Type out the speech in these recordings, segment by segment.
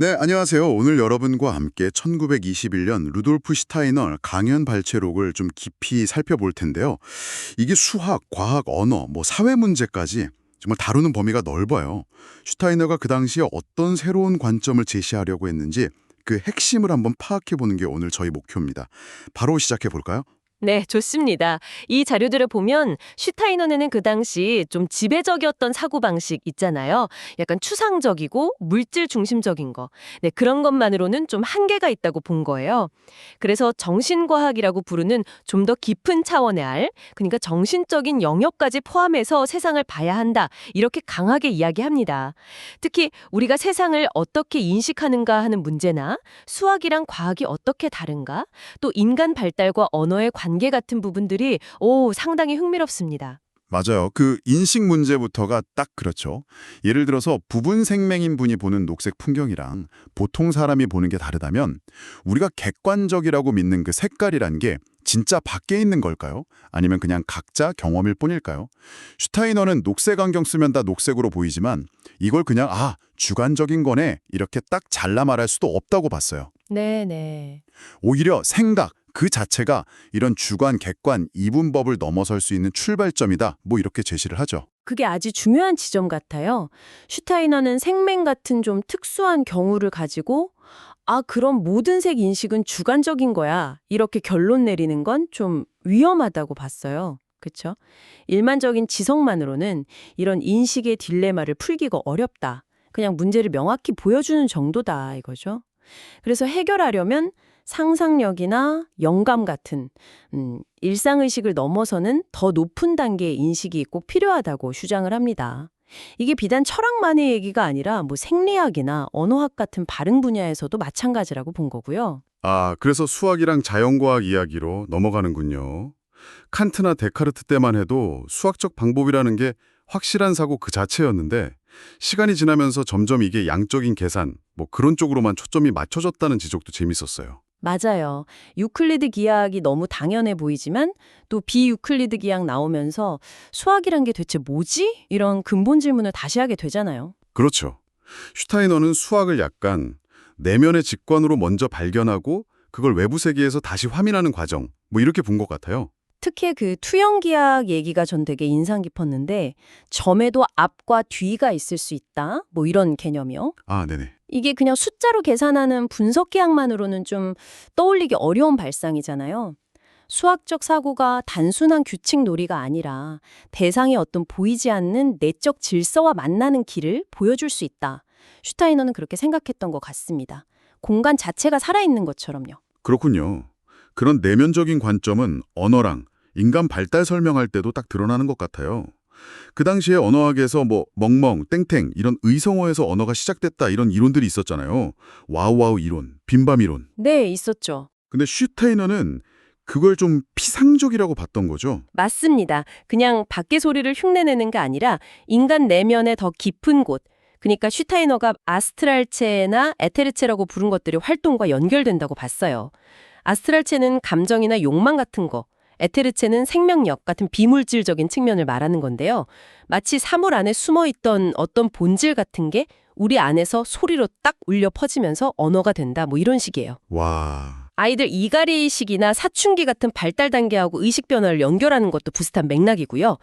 네, 안녕하세요. 오늘 여러분과 함께 1921년 루돌프 슈타이너 강연 발췌록을 좀 깊이 살펴볼 텐데요. 이게 수학, 과학, 언어, 뭐 사회 문제까지 정말 다루는 범위가 넓어요. 슈타이너가 그 당시에 어떤 새로운 관점을 제시하려고 했는지 그 핵심을 한번 파악해 보는 게 오늘 저희 목표입니다. 바로 시작해 볼까요? 네, 좋습니다. 이 자료들을 보면 슈타이너네는 그 당시 좀 지배적이었던 사고방식 있잖아요. 약간 추상적이고 물질 중심적인 거. 네, 그런 것만으로는 좀 한계가 있다고 본 거예요. 그래서 정신과학이라고 부르는 좀 더 깊은 차원의 알, 그러니까 정신적인 영역까지 포함해서 세상을 봐야 한다. 이렇게 강하게 이야기합니다. 특히 우리가 세상을 어떻게 인식하는가 하는 문제나 수학이랑 과학이 어떻게 다른가, 또 인간 발달과 언어의 관계 같은 부분들이 오 상당히 흥미롭습니다. 맞아요. 그 인식 문제부터가 딱 그렇죠. 예를 들어서 부분 생명인 분이 보는 녹색 풍경이랑 보통 사람이 보는 게 다르다면 우리가 객관적이라고 믿는 그 색깔이란 게 진짜 밖에 있는 걸까요? 아니면 그냥 각자 경험일 뿐일까요? 슈타이너는 녹색 안경 쓰면 다 녹색으로 보이지만 이걸 그냥 아, 주관적인 거네 이렇게 딱 잘라 말할 수도 없다고 봤어요. 네, 네. 오히려 생각 그 자체가 이런 주관, 객관, 이분법을 넘어설 수 있는 출발점이다. 뭐 이렇게 제시를 하죠. 그게 아주 중요한 지점 같아요. 슈타이너는 생맹 같은 좀 특수한 경우를 가지고 아, 그럼 모든 색 인식은 주관적인 거야. 이렇게 결론 내리는 건 좀 위험하다고 봤어요. 그쵸? 일반적인 지성만으로는 이런 인식의 딜레마를 풀기가 어렵다. 그냥 문제를 명확히 보여주는 정도다 이거죠. 그래서 해결하려면 상상력이나 영감 같은 음, 일상의식을 넘어서는 더 높은 단계의 인식이 꼭 필요하다고 주장을 합니다. 이게 비단 철학만의 얘기가 아니라 뭐 생리학이나 언어학 같은 발응 분야에서도 마찬가지라고 본 거고요. 아, 그래서 수학이랑 자연과학 이야기로 넘어가는군요. 칸트나 데카르트 때만 해도 수학적 방법이라는 게 확실한 사고 그 자체였는데 시간이 지나면서 점점 이게 양적인 계산, 뭐 그런 쪽으로만 초점이 맞춰졌다는 지적도 재밌었어요. 맞아요. 유클리드 기하학이 너무 당연해 보이지만 또 비유클리드 기하학 나오면서 수학이란 게 대체 뭐지? 이런 근본 질문을 다시 하게 되잖아요. 그렇죠. 슈타이너는 수학을 약간 내면의 직관으로 먼저 발견하고 그걸 외부 세계에서 다시 화민하는 과정, 뭐 이렇게 본 것 같아요. 특히 그 투영 기하학 얘기가 전 되게 인상 깊었는데 점에도 앞과 뒤가 있을 수 있다. 뭐 이런 개념이요. 아, 네네. 이게 그냥 숫자로 계산하는 분석 기하학만으로는 좀 떠올리기 어려운 발상이잖아요. 수학적 사고가 단순한 규칙 놀이가 아니라 대상의 어떤 보이지 않는 내적 질서와 만나는 길을 보여줄 수 있다. 슈타이너는 그렇게 생각했던 것 같습니다. 공간 자체가 살아있는 것처럼요. 그렇군요. 그런 내면적인 관점은 언어랑 인간 발달 설명할 때도 딱 드러나는 것 같아요. 그 당시에 언어학에서 뭐 멍멍, 땡땡 이런 의성어에서 언어가 시작됐다 이런 이론들이 있었잖아요. 와우와우 이론, 빈밤 이론. 네, 있었죠. 근데 슈타이너는 그걸 좀 피상적이라고 봤던 거죠. 맞습니다. 그냥 밖의 소리를 흉내내는 게 아니라 인간 내면의 더 깊은 곳, 그러니까 슈타이너가 아스트랄체나 에테르체라고 부른 것들이 활동과 연결된다고 봤어요. 아스트랄체는 감정이나 욕망 같은 거, 에테르체는 생명력 같은 비물질적인 측면을 말하는 건데요. 마치 사물 안에 숨어있던 어떤 본질 같은 게 우리 안에서 소리로 딱 울려 퍼지면서 언어가 된다, 뭐 이런 식이에요. 와, 아이들 이갈의식이나 사춘기 같은 발달 단계하고 의식 변화를 연결하는 것도 비슷한 맥락이고요.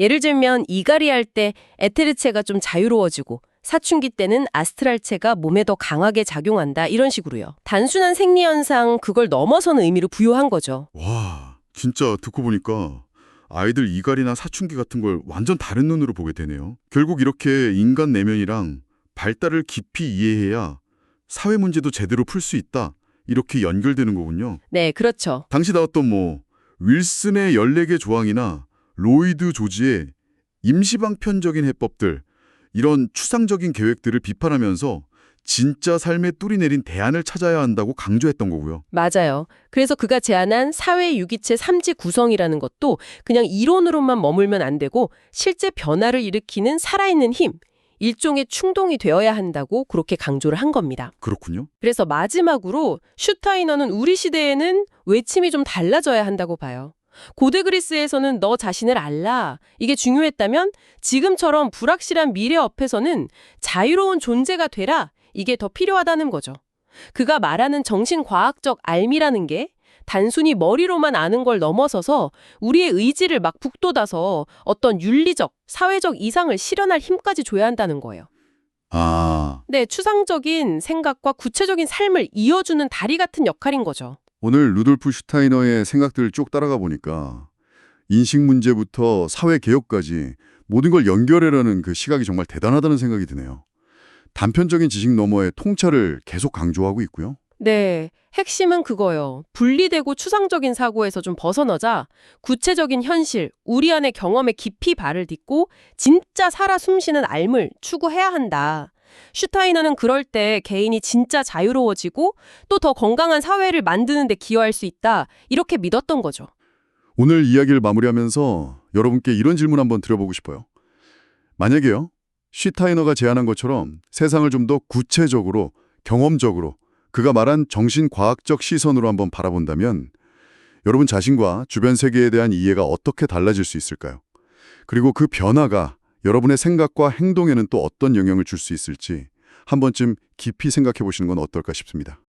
예를 들면 이갈이 할때 에테르체가 좀 자유로워지고 사춘기 때는 아스트랄체가 몸에 더 강하게 작용한다 이런 식으로요. 단순한 생리 현상 그걸 넘어서는 의미로 부여한 거죠. 와, 진짜 듣고 보니까 아이들 이갈이나 사춘기 같은 걸 완전 다른 눈으로 보게 되네요. 결국 이렇게 인간 내면이랑 발달을 깊이 이해해야 사회 문제도 제대로 풀 수 있다. 이렇게 연결되는 거군요. 네, 그렇죠. 당시 나왔던 뭐 윌슨의 14개 조항이나 로이드 조지의 임시방편적인 해법들 이런 추상적인 계획들을 비판하면서 진짜 삶에 뚜리 내린 대안을 찾아야 한다고 강조했던 거고요. 맞아요. 그래서 그가 제안한 사회 유기체 삼지 구성이라는 것도 그냥 이론으로만 머물면 안 되고 실제 변화를 일으키는 살아있는 힘, 일종의 충동이 되어야 한다고 그렇게 강조를 한 겁니다. 그렇군요. 그래서 마지막으로 슈타이너는 우리 시대에는 외침이 좀 달라져야 한다고 봐요. 고대 그리스에서는 너 자신을 알라. 이게 중요했다면 지금처럼 불확실한 미래 앞에서는 자유로운 존재가 되라. 이게 더 필요하다는 거죠. 그가 말하는 정신과학적 알미라는 게 단순히 머리로만 아는 걸 넘어서서 우리의 의지를 막 북돋아서 어떤 윤리적, 사회적 이상을 실현할 힘까지 줘야 한다는 거예요. 아, 네, 추상적인 생각과 구체적인 삶을 이어주는 다리 같은 역할인 거죠. 오늘 루돌프 슈타이너의 생각들을 쭉 따라가 보니까 인식 문제부터 사회 개혁까지 모든 걸 연결해라는 그 시각이 정말 대단하다는 생각이 드네요. 단편적인 지식 너머의 통찰을 계속 강조하고 있고요. 네, 핵심은 그거요. 분리되고 추상적인 사고에서 좀 벗어나자 구체적인 현실, 우리 안의 경험에 깊이 발을 딛고 진짜 살아 숨쉬는 삶을 추구해야 한다. 슈타이너는 그럴 때 개인이 진짜 자유로워지고 또 더 건강한 사회를 만드는 데 기여할 수 있다. 이렇게 믿었던 거죠. 오늘 이야기를 마무리하면서 여러분께 이런 질문 한번 드려보고 싶어요. 만약에요, 슈타이너가 제안한 것처럼 세상을 좀 더 구체적으로, 경험적으로, 그가 말한 정신과학적 시선으로 한번 바라본다면 여러분 자신과 주변 세계에 대한 이해가 어떻게 달라질 수 있을까요? 그리고 그 변화가 여러분의 생각과 행동에는 또 어떤 영향을 줄 수 있을지 한 번쯤 깊이 생각해 보시는 건 어떨까 싶습니다.